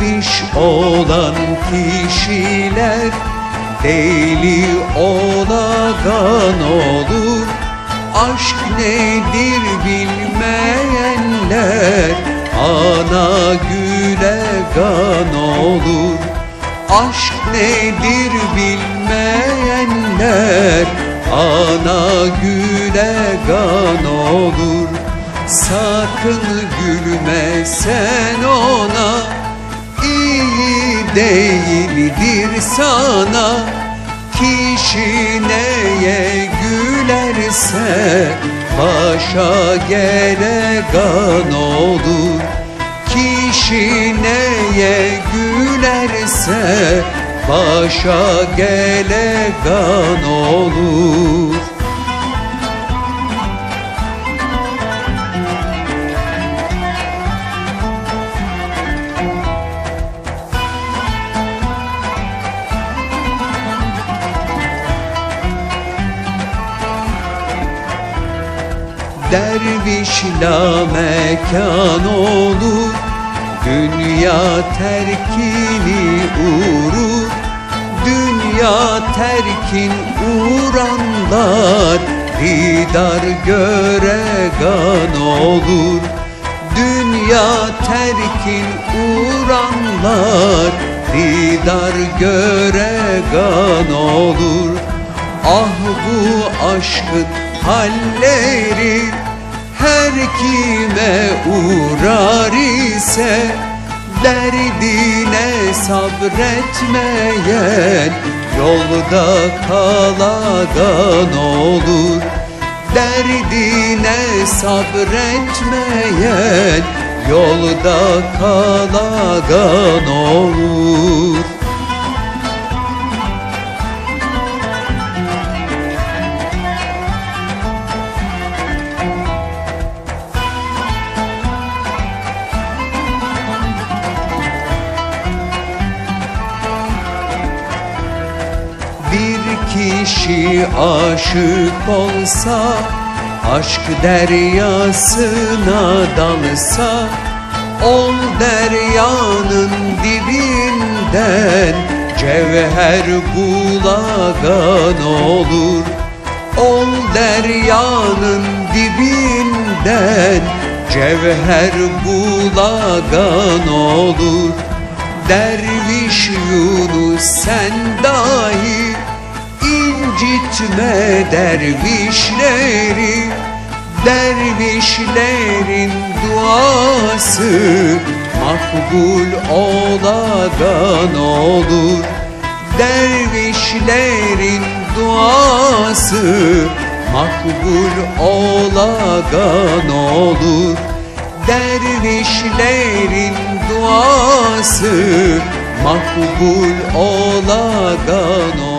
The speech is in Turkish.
Derviş olan kişiler deli olagan olur. Aşk nedir bilmeyenler ana güle gan olur. Aşk nedir bilmeyenler ana güle gan olur. Sakın gülme sen ona değildir sana Kişi neye gülerse başa gele gan olur. Kişi neye gülerse başa gele gan olur Derviş la mekan olur Dünya terkini uğrur. Dünya terkin uğranlar Didar göre gan olur. Dünya terkin uğranlar Didar göre gan olur. Ah bu aşkın halleri her kime uğrar ise Derdine sabretmeyen yolda kalagan olur. Derdine sabretmeyen yolda kalagan olur kişi aşık olsa Aşk deryasına dalsa Ol deryanın dibinden Cevher bulagan olur. Ol deryanın dibinden Cevher bulagan olur. Derviş Yunus sen incitme dervişleri Dervişlerin duası makbul olagan olur. Dervişlerin duası makbul olagan olur. Dervişlerin duası makbul olagan